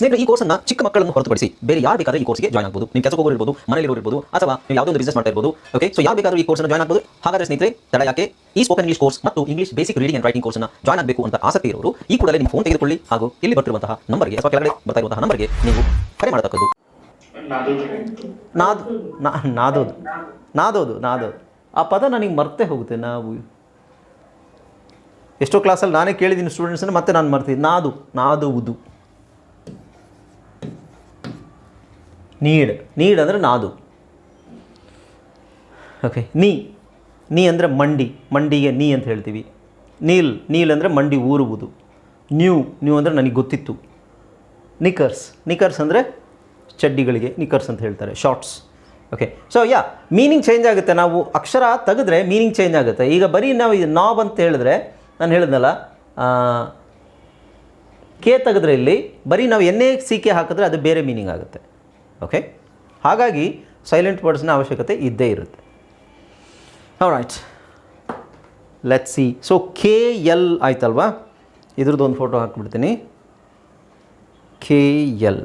ಸ್ನೇಹಿತರೆ, ಈ ಕೋರ್ಸನ್ನ ಚಿಕ್ಕ ಮಕ್ಕಳನ್ನು ಹೊರತುಪಡಿಸಿ ಬೇರೆ ಯಾರು ಬೇಕಾದ್ರೆ ಈ ಕೋರ್ಸ್ಗೆ ಜಾಯ್ನ್ ಆಗಬಹುದು ನಿಮ್ಮ ಕೆಲಸ ಹೋಗೋರು ಮನೇಲಿ ಇರ್ಬೋದು, ಅಥವಾ ನೀವು ಯಾವುದೋ ಒಂದು ಬಿಸ್ನೆಸ್ ಮಾಡ್ತಾ ಇರಬಹುದು ಓಕೆ ಸೊ ಯಾವ ಬೇಕಾದ್ರೂ ಈ ಕೋರ್ಸ್ ಜಾಯ್ನ್ ಆಗಬಹುದು ಹಾಗಾದ್ರೆ ಸ್ನೇಹಿತರೆ, ತಡ ಯಾಕೆ? ಈ ಸ್ಪೋಕನ್ ಇಂಗ್ಲಿಷ್ ಕೋರ್ಸ್ ಮತ್ತು English basic reading and writing ಕೋರ್ಸ್ನ ಜಾಯ್ನ್ ಆಗಬೇಕು ಅಂತ ಆಸಕ್ತಿ ಇರೋರು, ಈ ಕೂಡಲೇ ನಿಮ್ಮ ಫೋನ್ ತೆಗೆದುಕೊಳ್ಳಿ ಹಾಗೂ ಇಲ್ಲಿ ಬರ್ತಿರುವಂತಹ ನಂಬರ್ಗೆ ಅಥವಾ ಕೆಳಗಡೆ ಬರ್ತಾ ಇರುವಂತಹ ನಂಬರ್ಗೆ ನೀವು ಕರೆ ಮಾಡತಕ್ಕದ್ದು. ನಾದ್ ನಾದೋದು. ನಾದೋದು ನಾದೋದು. ಆ ಪದ ನನಗೆ ಮರ್ತೇ ಹೋಗುತ್ತೆ ನಾವು. ಎಷ್ಟೋ ಕ್ಲಾಸಲ್ಲಿ ನಾನೇ ಕೇಳಿದ್ದೀನಿ ಸ್ಟೂಡೆಂಟ್ಸನ್ನು ಮತ್ತೆ ನಾನು ಮರ್ತೀನಿ ನಾದು, ನಾದುವುದು. ನೀಡ್ ನೀಡ್ ಅಂದರೆ ನಾದು. ಓಕೆ ನೀ ನೀ ಅಂದರೆ ಮಂಡಿ, ಮಂಡಿಗೆ ನೀ ಅಂತ ಹೇಳ್ತೀವಿ. ನೀಲ್ ನೀಲ್ ಅಂದರೆ ಮಂಡಿ ಊರುವುದು. ನ್ಯೂ ನ್ಯೂ ಅಂದರೆ ನನಗೆ ಗೊತ್ತಿತ್ತು. ನಿಕರ್ಸ್ ನಿಕರ್ಸ್ ಅಂದರೆ ಚಡ್ಡಿಗಳಿಗೆ, ನಿಕರ್ಸ್ ಅಂತ ಹೇಳ್ತಾರೆ shorts okay so yeah meaning change ಆಗುತ್ತೆ. ನಾವು ಅಕ್ಷರ ತೆಗೆದ್ರೆ ಮೀನಿಂಗ್ ಚೇಂಜ್ ಆಗುತ್ತೆ. ಈಗ ಬರೀ ನಾವು ಇದು ನಾಬ್ ಅಂತ ಹೇಳಿದ್ರೆ, ನಾನು ಹೇಳಿದ್ನಲ್ಲ ಕೆ ತೆಗೆದ್ರೆ ಇಲ್ಲಿ, ಬರೀ ನಾವು ಎಣ್ಣೆ ಸಿ ಕೆ ಹಾಕಿದ್ರೆ ಅದು ಬೇರೆ ಮೀನಿಂಗ್ ಆಗುತ್ತೆ. ಓಕೆ ಹಾಗಾಗಿ ಸೈಲೆಂಟ್ ವರ್ಡ್ಸ್ನ ಅವಶ್ಯಕತೆ ಇದ್ದೇ ಇರುತ್ತೆ. Right let see so K L ಆಯ್ತಲ್ವಾ? ಇದ್ರದ್ದು ಒಂದು ಫೋಟೋ ಹಾಕ್ಬಿಡ್ತೀನಿ. ಕೆ ಎಲ್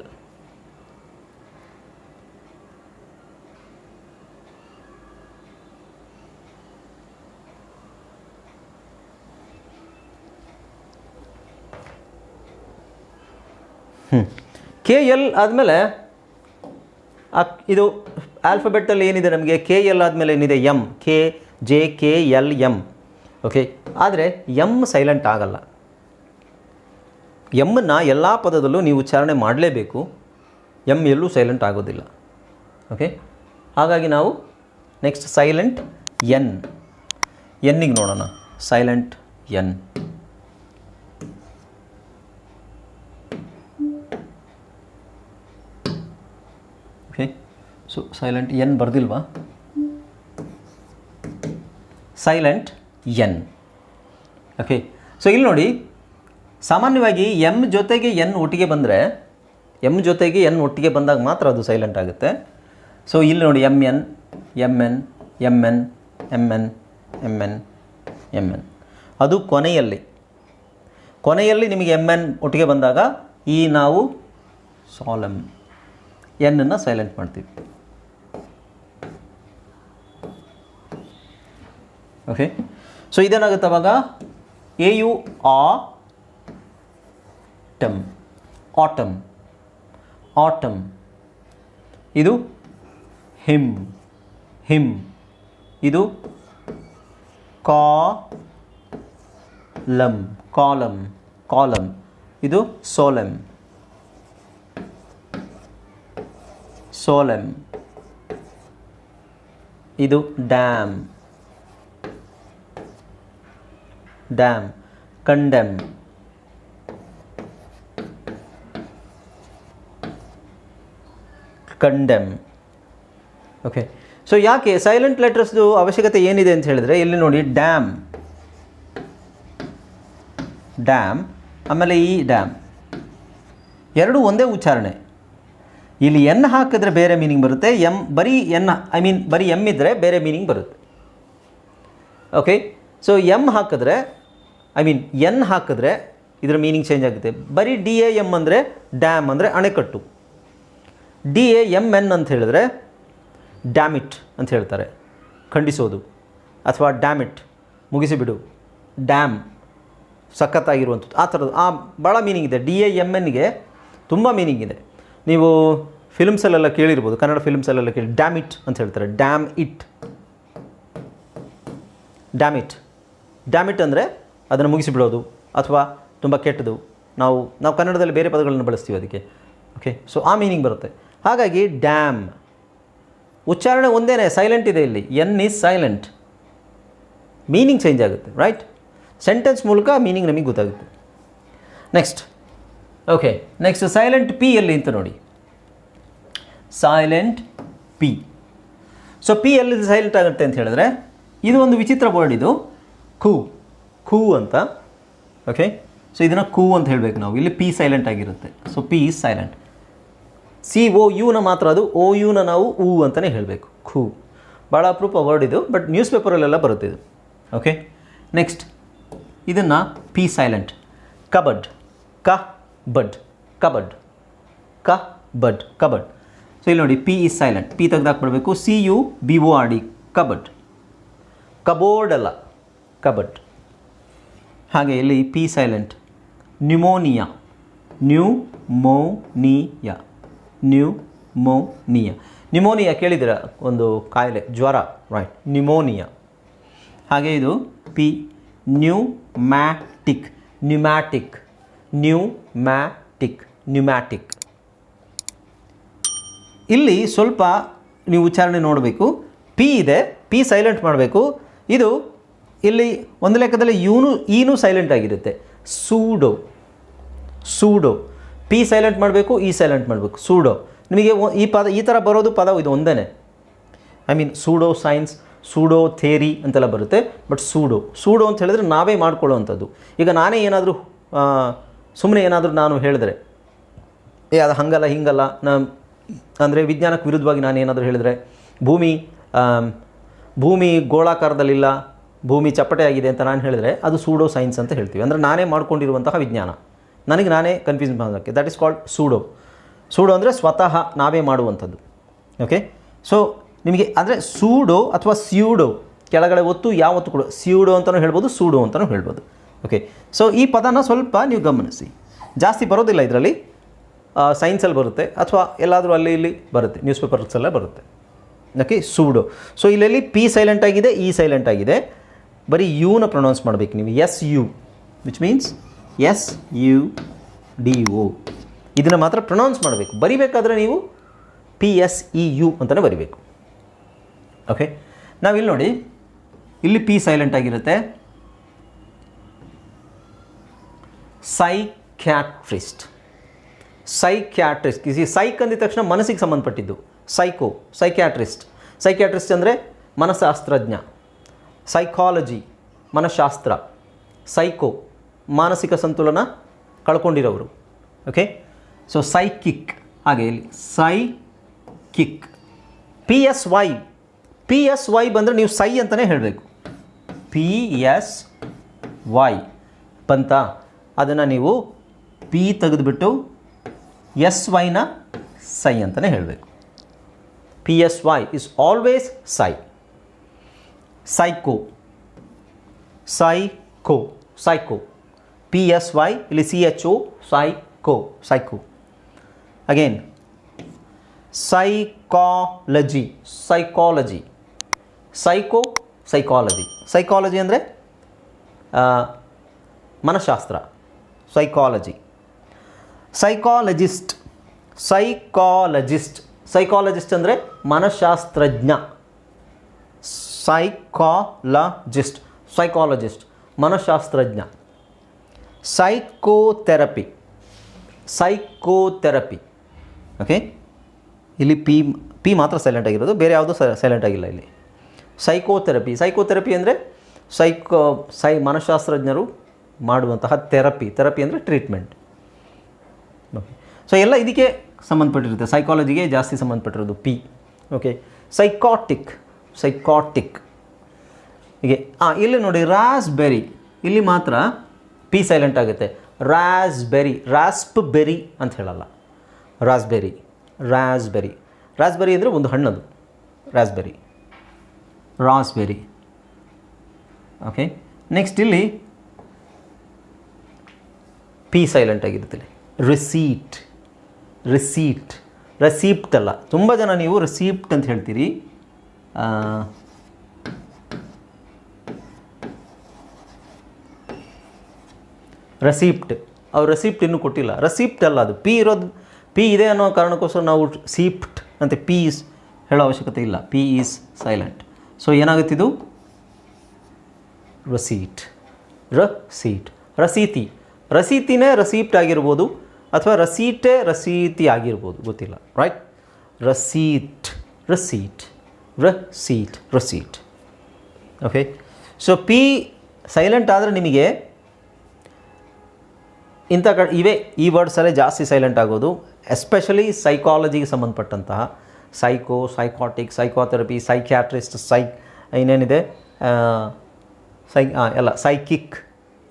ಕೆ ಎಲ್ ಆದಮೇಲೆ ಇದು ಆಲ್ಫಬೆಟಲ್ಲಿ ಏನಿದೆ ನಮಗೆ? ಕೆ ಎಲ್ ಆದಮೇಲೆ ಏನಿದೆ? M K J K L M okay ಆದರೆ ಎಂ ಸೈಲೆಂಟ್ ಆಗಲ್ಲ. ಎಮ್ಮನ್ನು ಎಲ್ಲ ಪದದಲ್ಲೂ ನೀವು ಉಚ್ಚಾರಣೆ ಮಾಡಲೇಬೇಕು. ಎಂ ಎಲ್ಲೂ ಸೈಲೆಂಟ್ ಆಗೋದಿಲ್ಲ. ಓಕೆ ಹಾಗಾಗಿ ನಾವು ನೆಕ್ಸ್ಟ್ ಸೈಲೆಂಟ್ ಎನ್ ಎನ್ನಿಗೆ ನೋಡೋಣ. Silent N okay so silent N ಬರ್ದಿಲ್ವಾ? Silent N okay so ಇಲ್ಲಿ ನೋಡಿ, ಸಾಮಾನ್ಯವಾಗಿ ಎಂ ಜೊತೆಗೆ ಎನ್ ಒಟ್ಟಿಗೆ ಬಂದರೆ ಎಂ ಜೊತೆಗೆ ಎನ್ ಒಟ್ಟಿಗೆ ಬಂದಾಗ ಮಾತ್ರ ಅದು ಸೈಲೆಂಟ್ ಆಗುತ್ತೆ. ಸೊ ಇಲ್ಲಿ ನೋಡಿ M N M N M N M N M N M N ಅದು ಕೊನೆಯಲ್ಲಿ. ಕೊನೆಯಲ್ಲಿ ನಿಮಗೆ ಎಂ ಎನ್ ಒಟ್ಟಿಗೆ ಬಂದಾಗ ಈ ನಾವು ಸಾಲಮ್ ಎನ್ನನ್ನು ಸೈಲೆಂಟ್ ಮಾಡ್ತೀವಿ. ಓಕೆ ಸೊ ಇದೇನಾಗುತ್ತೆ ಅವಾಗ? A U autumn autumn autumn ಇದು ಹಿಮ್ ಹಿಮ್ ಇದು ಕಾ ಲಮ್ ಕಾಲಮ್ ಕಾಲಮ್ ಇದು ಸೋಲೆಮ್ ಸೋಲೆಮ್ ಇದು damn damn condemn condemn okay so ಯಾಕೆ ಸೈಲೆಂಟ್ ಲೆಟರ್ಸ್ದು ಅವಶ್ಯಕತೆ ಏನಿದೆ ಅಂತ ಹೇಳಿದರೆ, ಇಲ್ಲಿ ನೋಡಿ ಡ್ಯಾಮ್ ಡ್ಯಾಮ್ ಆಮೇಲೆ ಈ ಡ್ಯಾಮ್ ಎರಡೂ ಒಂದೇ ಉಚ್ಚಾರಣೆ. ಇಲ್ಲಿ ಎನ್ ಹಾಕಿದ್ರೆ ಬೇರೆ ಮೀನಿಂಗ್ ಬರುತ್ತೆ ಎಂ ಬರೀ ಎನ್ ಐ ಮೀನ್ ಬರೀ ಎಂ ಇದ್ದರೆ ಬೇರೆ ಮೀನಿಂಗ್ ಬರುತ್ತೆ. ಓಕೆ ಸೊ ಎಂ ಹಾಕಿದ್ರೆ ಐ ಮೀನ್ ಎನ್ ಹಾಕಿದ್ರೆ ಇದರ ಮೀನಿಂಗ್ ಚೇಂಜ್ ಆಗುತ್ತೆ. ಬರೀ ಡಿ ಎ ಎಂ ಅಂದರೆ ಡ್ಯಾಮ್ ಅಂದರೆ ಅಣೆಕಟ್ಟು. ಡಿ ಎ ಎಂ ಎನ್ ಅಂತ ಹೇಳಿದ್ರೆ ಡ್ಯಾಮಿಟ್ ಅಂತ ಹೇಳ್ತಾರೆ. ಖಂಡಿಸೋದು. ಅಥವಾ ಡ್ಯಾಮಿಟ್ ಮುಗಿಸಿಬಿಡು ಡ್ಯಾಮ್ ಸಖತ್ತಾಗಿರುವಂಥದ್ದು. ಆ ಥರದ್ದು. ಆ ಭಾಳ ಮೀನಿಂಗ್ ಇದೆ. ಡಿ ಎ ಎಂ ಎನ್ಗೆ ತುಂಬ ಮೀನಿಂಗ್ ಇದೆ. ನೀವು ಫಿಲ್ಮ್ಸಲ್ಲೆಲ್ಲ ಕೇಳಿರ್ಬೋದು. ಕನ್ನಡ ಫಿಲ್ಮ್ಸಲ್ಲೆಲ್ಲ ಕೇಳಿ. ಡ್ಯಾಮಿಟ್ ಅಂತ ಹೇಳ್ತಾರೆ. Damn it damn it damn it ಅಂದರೆ ಅದನ್ನು ಮುಗಿಸಿಬಿಡೋದು ಅಥವಾ ತುಂಬ ಕೆಟ್ಟದು. ನಾವು ನಾವು ಕನ್ನಡದಲ್ಲಿ ಬೇರೆ ಪದಗಳನ್ನು ಬಳಸ್ತೀವಿ ಅದಕ್ಕೆ. ಓಕೆ ಸೊ ಆ ಮೀನಿಂಗ್ ಬರುತ್ತೆ. ಹಾಗಾಗಿ ಡ್ಯಾಮ್ ಉಚ್ಚಾರಣೆ ಒಂದೇ ಸೈಲೆಂಟ್ ಇದೆ ಇಲ್ಲಿ. N is silent meaning change ಆಗುತ್ತೆ ರೈಟ್ ಸೆಂಟೆನ್ಸ್ ಮೂಲಕ ಮೀನಿಂಗ್ ನಮಗೆ ಗೊತ್ತಾಗುತ್ತೆ. Next okay next silent P ಎಲ್ಲಿ ಅಂತ ನೋಡಿ. ಸೈಲೆಂಟ್ ಪಿ ಸೊ ಪಿ ಎಲ್ಲಿ ಸೈಲೆಂಟ್ ಆಗುತ್ತೆ ಅಂತ ಹೇಳಿದ್ರೆ, ಇದು ಒಂದು ವಿಚಿತ್ರ ವರ್ಡ್ ಇದು. ಖೂ ಖೂ ಅಂತ. ಓಕೆ ಸೊ ಇದನ್ನು ಕೂ ಅಂತ ಹೇಳಬೇಕು ನಾವು. ಇಲ್ಲಿ ಪಿ ಸೈಲೆಂಟ್ ಆಗಿರುತ್ತೆ. So P is silent C, O ಯುನ ಮಾತ್ರ ಅದು. ಓ ಯುನ ನಾವು ಊ ಅಂತಲೇ ಹೇಳಬೇಕು. ಖೂ ಭಾಳ ಅಪರೂಪ ವರ್ಡ್ ಇದು ಬಟ್ ನ್ಯೂಸ್ ಪೇಪರಲ್ಲೆಲ್ಲ ಬರುತ್ತೆ ಇದು. ಓಕೆ ನೆಕ್ಸ್ಟ್ ಇದನ್ನು P silent cupboard. Cupboard. Cupboard. Cupboard. Cupboard. So ಇಲ್ಲಿ ನೋಡಿ, P is silent P ತೆಗೆದಾಕ್ಬಿಡ್ಬೇಕು. C, U, B O R, D. Cupboard. Cupboard ಅಲ್ಲ. ಕಬಡ್. ಹಾಗೆ ಇಲ್ಲಿ ಪಿ ಸೈಲೆಂಟ್. ನ್ಯೂಮೋನಿಯಾ. ನ್ಯೂ ಮೋ ನಿಯ ನ್ಯೂ ಮೋ ನಿಯ ನ್ಯೂಮೋನಿಯಾ ಕೇಳಿದಿರ ಒಂದು ಕಾಯಿಲೆ, ಜ್ವರ ರೈಟ್ ನ್ಯೂಮೋನಿಯಾ. ಹಾಗೆ ಇದು P pneumatic pneumatic. Pneumatic pneumatic. ಇಲ್ಲಿ ಸ್ವಲ್ಪ ನೀವು ಉಚ್ಚಾರಣೆ ನೋಡಬೇಕು. ಪಿ ಇದೆ, ಪಿ ಸೈಲೆಂಟ್ ಮಾಡಬೇಕು. ಇದು ಇಲ್ಲಿ ಒಂದು ಲೆಕ್ಕದಲ್ಲಿ ಇವನು, ಈನು ಸೈಲೆಂಟ್ ಆಗಿರುತ್ತೆ. ಸೂಡೋ. ಸೂಡೋ. ಪಿ ಸೈಲೆಂಟ್ ಮಾಡಬೇಕು, ಈ ಸೈಲೆಂಟ್ ಮಾಡಬೇಕು. ಸೂಡೋ. ನಿಮಗೆ ಈ ಪದ, ಈ ಥರ ಬರೋದು ಪದ ಇದು ಒಂದೇ I mean pseudo science pseudo theory ಅಂತೆಲ್ಲ ಬರುತ್ತೆ. But pseudo. ಸೂಡೋ ಅಂತ ಹೇಳಿದ್ರೆ ನಾವೇ ಮಾಡ್ಕೊಳ್ಳೋವಂಥದ್ದು. ಈಗ ನಾನೇ ಏನಾದರೂ ಸುಮ್ಮನೆ ಏನಾದರೂ ನಾನು ಹೇಳಿದ್ರೆ, ಏ, ಅದು ಹಂಗಲ್ಲ, ಹಿಂಗಲ್ಲ ನಾ ಅಂದರೆ ವಿಜ್ಞಾನಕ್ಕೆ ವಿರುದ್ಧವಾಗಿ ನಾನು ಏನಾದರೂ ಹೇಳಿದರೆ, ಭೂಮಿ ಭೂಮಿ ಗೋಳಾಕಾರದಲ್ಲಿಲ್ಲ ಭೂಮಿ ಚಪ್ಪಟೆಯಾಗಿದೆ ಅಂತ ನಾನು ಹೇಳಿದರೆ ಅದು ಸೂಡೋ ಸೈನ್ಸ್ ಅಂತ ಹೇಳ್ತೀವಿ. ಅಂದರೆ ನಾನೇ ಮಾಡ್ಕೊಂಡಿರುವಂತಹ ವಿಜ್ಞಾನ. ನನಗೆ ನಾನೇ ಕನ್ಫ್ಯೂಸ್ ಮಾಡೋದಕ್ಕೆ. That is called pseudo pseudo ಅಂದರೆ ಸ್ವತಃ ನಾವೇ ಮಾಡುವಂಥದ್ದು. ಓಕೆ ಸೊ ನಿಮಗೆ ಅಂದರೆ ಸೂಡೋ ಅಥವಾ ಸ್ಯೂಡೋ ಕೆಳಗಡೆ ಒತ್ತು, ಯಾವ ಕೂಡ. ಸ್ಯೂಡೋ ಅಂತಲೂ ಹೇಳ್ಬೋದು ಸೂಡೋ ಅಂತಲೂ ಹೇಳ್ಬೋದು. ಓಕೆ ಸೊ ಈ ಪದನ ಸ್ವಲ್ಪ ನೀವು ಗಮನಿಸಿ. ಜಾಸ್ತಿ ಬರೋದಿಲ್ಲ ಇದರಲ್ಲಿ. ಸೈನ್ಸಲ್ಲಿ ಬರುತ್ತೆ. ಅಥವಾ ಎಲ್ಲಾದರೂ ಅಲ್ಲಿ ಇಲ್ಲಿ ಬರುತ್ತೆ. ನ್ಯೂಸ್ ಪೇಪರ್ಸಲ್ಲೇ ಬರುತ್ತೆ. ಓಕೆ ಸೂಡೋ ಸೊ ಇಲ್ಲೆಲ್ಲಿ ಪಿ ಸೈಲೆಂಟ್ ಆಗಿದೆ ಇ ಸೈಲೆಂಟ್ ಆಗಿದೆ. ಬರೀ ಯುನ ಪ್ರೊನೌನ್ಸ್ ಮಾಡಬೇಕು ನೀವು. S U which means S U D O ಇದನ್ನು ಮಾತ್ರ ಪ್ರೊನೌನ್ಸ್ ಮಾಡಬೇಕು. ಬರಿಬೇಕಾದ್ರೆ ನೀವು ಪಿ ಎಸ್ ಇ ಯು ಅಂತಲೇ ಬರಿಬೇಕು. ಓಕೆ ನಾವಿಲ್ಲಿ ನೋಡಿ. ಇಲ್ಲಿ ಪಿ ಸೈಲೆಂಟ್ ಆಗಿರುತ್ತೆ. ಸೈಕ್ಯಾಟ್ರಿಸ್ಟ್ ಸೈಕ್ಯಾಟ್ರಿಸ್ಟ್ ಈ ಸೈಕ್ ಅಂದಿದ ತಕ್ಷಣ ಮನಸ್ಸಿಗೆ ಸಂಬಂಧಪಟ್ಟಿದ್ದು. ಸೈಕೋ ಸೈಕ್ಯಾಟ್ರಿಸ್ಟ್ ಸೈಕ್ಯಾಟ್ರಿಸ್ಟ್ ಅಂದರೆ ಮನಃಶಾಸ್ತ್ರಜ್ಞ ಸೈಕಾಲಜಿ ಮನಃಶಾಸ್ತ್ರ ಸೈಕೋ ಮಾನಸಿಕ ಸಂತುಲನ ಕಳ್ಕೊಂಡಿರೋರು ಓಕೆ ಸೊ ಸೈಕಿಕ್ ಹಾಗೆ ಇಲ್ಲಿ. Psychic P S Y P S Y ಬಂದರೆ ನೀವು ಸೈ ಅಂತಲೇ ಹೇಳಬೇಕು. ಪಿ ಎಸ್ ವೈ ಬಂತ. ಅದನ್ನು ನೀವು ಪಿ ತೆಗೆದುಬಿಟ್ಟು ಎಸ್ ವೈನ ಸೈ ಅಂತಲೇ ಹೇಳಬೇಕು. P S Y is always psy. Psycho psycho psycho P S Y ಇಲ್ಲಿ C H O psycho psycho again psychology psychology psycho psychology psychology ಅಂದರೆ ಮನಃಶಾಸ್ತ್ರ. ಸೈಕಾಲಜಿ ಸೈಕಾಲಜಿಸ್ಟ್ ಸೈಕಾಲಜಿಸ್ಟ್ ಸೈಕಾಲಜಿಸ್ಟ್ ಅಂದರೆ ಮನಃಶಾಸ್ತ್ರಜ್ಞ. ಸೈಕಾಲಜಿಸ್ಟ್ ಸೈಕಾಲಜಿಸ್ಟ್ ಮನಃಶಾಸ್ತ್ರಜ್ಞ psychotherapy psychotherapy okay ಇಲ್ಲಿ P P ಮಾತ್ರ silent ಆಗಿರೋದು, ಬೇರೆ ಯಾವುದೂ ಸೈಲೆಂಟ್ ಆಗಿಲ್ಲ ಇಲ್ಲಿ. ಸೈಕೋಥೆರಪಿ ಸೈಕೋಥೆರಪಿ ಅಂದರೆ ಸೈಕೋ ಸೈ ಮನಃಶಾಸ್ತ್ರಜ್ಞರು ಮಾಡುವಂತಹ ಥೆರಪಿ ಥೆರಪಿ ಅಂದರೆ ಟ್ರೀಟ್ಮೆಂಟ್ ಓಕೆ ಸೊ ಎಲ್ಲ ಇದಕ್ಕೆ ಸಂಬಂಧಪಟ್ಟಿರುತ್ತೆ. ಸೈಕಾಲಜಿಗೆ ಜಾಸ್ತಿ ಸಂಬಂಧಪಟ್ಟಿರೋದು ಪಿ ಓಕೆ ಸೈಕಾಟಿಕ್ ಸೈಕಾಟಿಕ್ ಹೀಗೆ. ಹಾಂ ಇಲ್ಲಿ ನೋಡಿ ರಾಸ್ಬೆರಿ ಇಲ್ಲಿ ಮಾತ್ರ ಪಿ ಸೈಲೆಂಟ್ ಆಗುತ್ತೆ. ರಾಸ್ಬೆರಿ ರಾಸ್ಪ್ ಬೆರಿ ಅಂತ ಹೇಳಲ್ಲ. ರಾಸ್ಬೆರಿ ರಾಸ್ಬೆರಿ ರಾಸ್ಬೆರಿ ಅಂದರೆ ಒಂದು ಹಣ್ಣದು. ರಾಸ್ಬೆರಿ ರಾಸ್ಬೆರಿ ಓಕೆ ನೆಕ್ಸ್ಟ್ ಇಲ್ಲಿ ಪಿ ಸೈಲೆಂಟ್ ಆಗಿರುತ್ತೆ ರಿಸೀಟ್ ರಿಸೀಟ್ ರೆಸೀಪ್ಟ್ ಅಲ್ಲ. ತುಂಬ ಜನ ನೀವು ರಿಸೀಪ್ಟ್ ಅಂತ ಹೇಳ್ತೀರಿ. ರೆಸಿಪ್ಟ್ ಅವ್ರು ರೆಸಿಪ್ಟ್ ಇನ್ನೂ ಕೊಟ್ಟಿಲ್ಲ. ರೆಸಿಪ್ಟ್ ಅಲ್ಲ ಅದು. ಪಿ ಇರೋದು ಪಿ ಇದೆ ಅನ್ನೋ ಕಾರಣಕ್ಕೋಸ್ಕರ ನಾವು ಸೀಪ್ಟ್ ಅಂತ ಪಿ ಇಸ್ ಹೇಳೋ ಅವಶ್ಯಕತೆ ಇಲ್ಲ. ಪಿ ಈಸ್ ಸೈಲೆಂಟ್ ಸೊ ಏನಾಗುತ್ತಿದ್ದು ರಸೀಟ್ ರಸೀಟ್ ರಸೀತಿ. ರಸೀತಿನೇ ರಸೀಪ್ಟ್ ಆಗಿರ್ಬೋದು ಅಥವಾ ರಸೀಟೇ ರಸೀತಿ ಆಗಿರ್ಬೋದು. ಗೊತ್ತಿಲ್ಲ. Right receipt receipt receipt receipt okay so P silent ಆದರೆ ನಿಮಗೆ ಇಂಥ ಕ ಇವೇ, ಈ ವರ್ಡ್ಸಲ್ಲೇ ಜಾಸ್ತಿ ಸೈಲೆಂಟ್ ಆಗೋದು. ಎಸ್ಪೆಷಲಿ ಸೈಕಾಲಜಿಗೆ ಸಂಬಂಧಪಟ್ಟಂತಹ psycho psychotic psychotherapy psychiatrist psych ಇನ್ನೇನಿದೆ? ಸೈ ಎಲ್ಲ ಸೈಕಿಕ್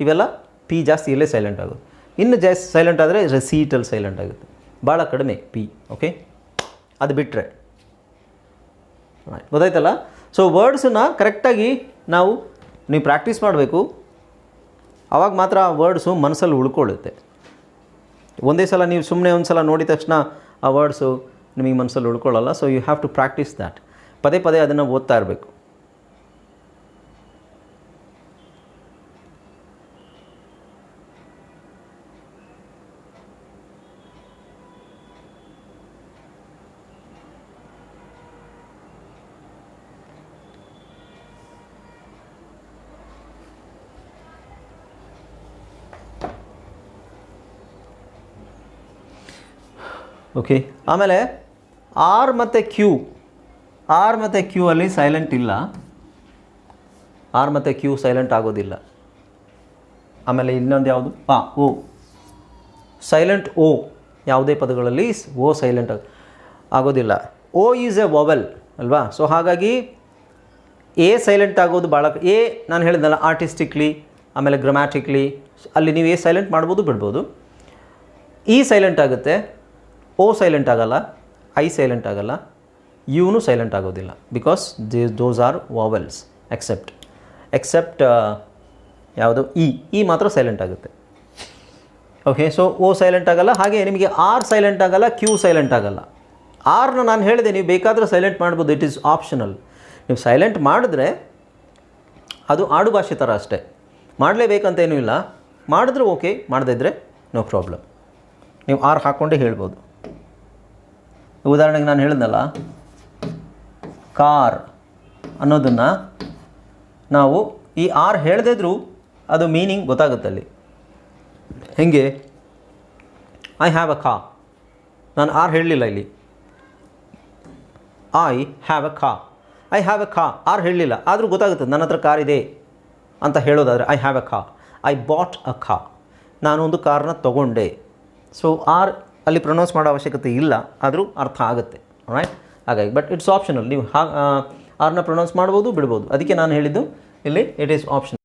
ಇವೆಲ್ಲ ಪಿ ಜಾಸ್ತಿ ಇಲ್ಲೇ ಸೈಲೆಂಟ್ ಆಗೋದು. ಇನ್ನು ಜಾಸ್ತಿ ಸೈಲೆಂಟ್ ಆದರೆ ರೆಸೀಟಲ್ಲಿ ಸೈಲೆಂಟ್ ಆಗುತ್ತೆ. ಭಾಳ ಕಡಿಮೆ ಪಿ ಓಕೆ ಅದು ಬಿಟ್ಟರೆ ಗೊತ್ತಾಯ್ತಲ್ಲ? ಸೊ ವರ್ಡ್ಸನ್ನು ಕರೆಕ್ಟಾಗಿ ನಾವು ನೀವು ಪ್ರಾಕ್ಟೀಸ್ ಮಾಡಬೇಕು. ಆವಾಗ ಮಾತ್ರ ಆ ವರ್ಡ್ಸು ಮನಸ್ಸಲ್ಲಿ ಉಳ್ಕೊಳ್ಳುತ್ತೆ. ಒಂದೇ ಸಲ ನೀವು ಸುಮ್ಮನೆ ಒಂದು ಸಲ ನೋಡಿದ ತಕ್ಷಣ ಆ ವರ್ಡ್ಸು ನಿಮಗೆ ಮನಸ್ಸಲ್ಲಿ ಉಳ್ಕೊಳ್ಳಲ್ಲ so you have to practise that ಪದೇ ಪದೇ ಅದನ್ನು ಓದ್ತಾ ಇರಬೇಕು. ಓಕೆ ಆಮೇಲೆ ಆರ್ ಮತ್ತು ಕ್ಯೂ ಆರ್ ಮತ್ತು ಕ್ಯೂ ಅಲ್ಲಿ ಸೈಲೆಂಟ್ ಇಲ್ಲ. ಆರ್ ಮತ್ತು ಕ್ಯೂ ಸೈಲೆಂಟ್ ಆಗೋದಿಲ್ಲ. ಆಮೇಲೆ ಇನ್ನೊಂದು ಯಾವುದು? ಆ ಓ ಸೈಲೆಂಟ್ ಓ ಯಾವುದೇ ಪದಗಳಲ್ಲಿ ಓ ಸೈಲೆಂಟ್ ಆಗೋದಿಲ್ಲ. ಓ ಈಸ್ ಎ ವೊವೆಲ್ ಅಲ್ವಾ? ಸೊ ಹಾಗಾಗಿ ಎ ಸೈಲೆಂಟ್ ಆಗೋದು ಭಾಳ ಎ ನಾನು ಹೇಳಿದ್ನಲ್ಲ ಆರ್ಟಿಸ್ಟಿಕ್ಲಿ ಆಮೇಲೆ ಗ್ರಮ್ಯಾಟಿಕ್ಲಿ ಅಲ್ಲಿ ನೀವು ಎ ಸೈಲೆಂಟ್ ಮಾಡ್ಬೋದು, ಬಿಡ್ಬೋದು. ಇ ಸೈಲೆಂಟ್ ಆಗುತ್ತೆ. ಓ ಸೈಲೆಂಟ್ ಆಗಲ್ಲ ಐ ಸೈಲೆಂಟ್ ಆಗಲ್ಲ ಇವನು ಸೈಲೆಂಟ್ ಆಗೋದಿಲ್ಲ. Because the those are vowels except except ಯಾವುದು? ಇ ಇ ಮಾತ್ರ ಸೈಲೆಂಟ್ ಆಗುತ್ತೆ. ಓಕೆ ಸೊ ಓ ಸೈಲೆಂಟ್ ಆಗಲ್ಲ, ಹಾಗೆ ನಿಮಗೆ ಆರ್ ಸೈಲೆಂಟ್ ಆಗಲ್ಲ ಕ್ಯೂ ಸೈಲೆಂಟ್ ಆಗಲ್ಲ. ಆರ್ನ ನಾನು ಹೇಳಿದೆ, ನೀವು ಬೇಕಾದರೆ ಸೈಲೆಂಟ್ ಮಾಡ್ಬೋದು ಇಟ್ ಈಸ್ ಆಪ್ಷನಲ್ ನೀವು ಸೈಲೆಂಟ್ ಮಾಡಿದ್ರೆ, ಅದು ಆಡು ಭಾಷೆ ಥರ ಅಷ್ಟೇ ಮಾಡಲೇಬೇಕಂತೇನೂ ಇಲ್ಲ. ಮಾಡಿದ್ರೆ ಓಕೆ ಮಾಡದೇ ಇದ್ದರೆ ನೋ ಪ್ರಾಬ್ಲಮ್ ನೀವು ಆರ್ ಹಾಕ್ಕೊಂಡೇ ಹೇಳ್ಬೋದು. ಉದಾಹರಣೆಗೆ ನಾನು ಹೇಳಿದ್ನಲ್ಲ, ಕಾರ್ ಅನ್ನೋದನ್ನು ನಾವು ಈ ಆರ್ ಹೇಳದಿದ್ರೂ ಅದು ಮೀನಿಂಗ್ ಗೊತ್ತಾಗುತ್ತೆ ಅಲ್ಲಿ. ಹೆಂಗೆ? ಐ ಹ್ಯಾವ್ ಅ ಕಾ ನಾನು ಆರ್ ಹೇಳಲಿಲ್ಲ ಇಲ್ಲಿ. I have a car I have a car R ಹೇಳಲಿಲ್ಲ. ಆದರೂ ಗೊತ್ತಾಗುತ್ತೆ ನನ್ನ ಹತ್ರ ಕಾರ್ ಇದೆ ಅಂತ ಹೇಳೋದಾದರೆ I have a car I bought a car ಒಂದು ಕಾರ್ನ ತೊಗೊಂಡೆ. ಸೊ ಆರ್ ಅಲ್ಲಿ ಪ್ರೊನೌನ್ಸ್ ಮಾಡೋ ಅವಶ್ಯಕತೆ ಇಲ್ಲ, ಆದರೂ ಅರ್ಥ ಆಗುತ್ತೆ ರೈಟ್ ಹಾಗಾಗಿ ಬಟ್ ಇಟ್ಸ್ ಆಪ್ಷನಲ್ ನೀವು ಹಾ ಆರ್ನ ಪ್ರೊನೌನ್ಸ್ ಮಾಡ್ಬೋದು, ಬಿಡ್ಬೋದು. ಅದಕ್ಕೆ ನಾನು ಹೇಳಿದ್ದು, ಇಲ್ಲಿ ಇಟ್ ಈಸ್ ಆಪ್ಷನ್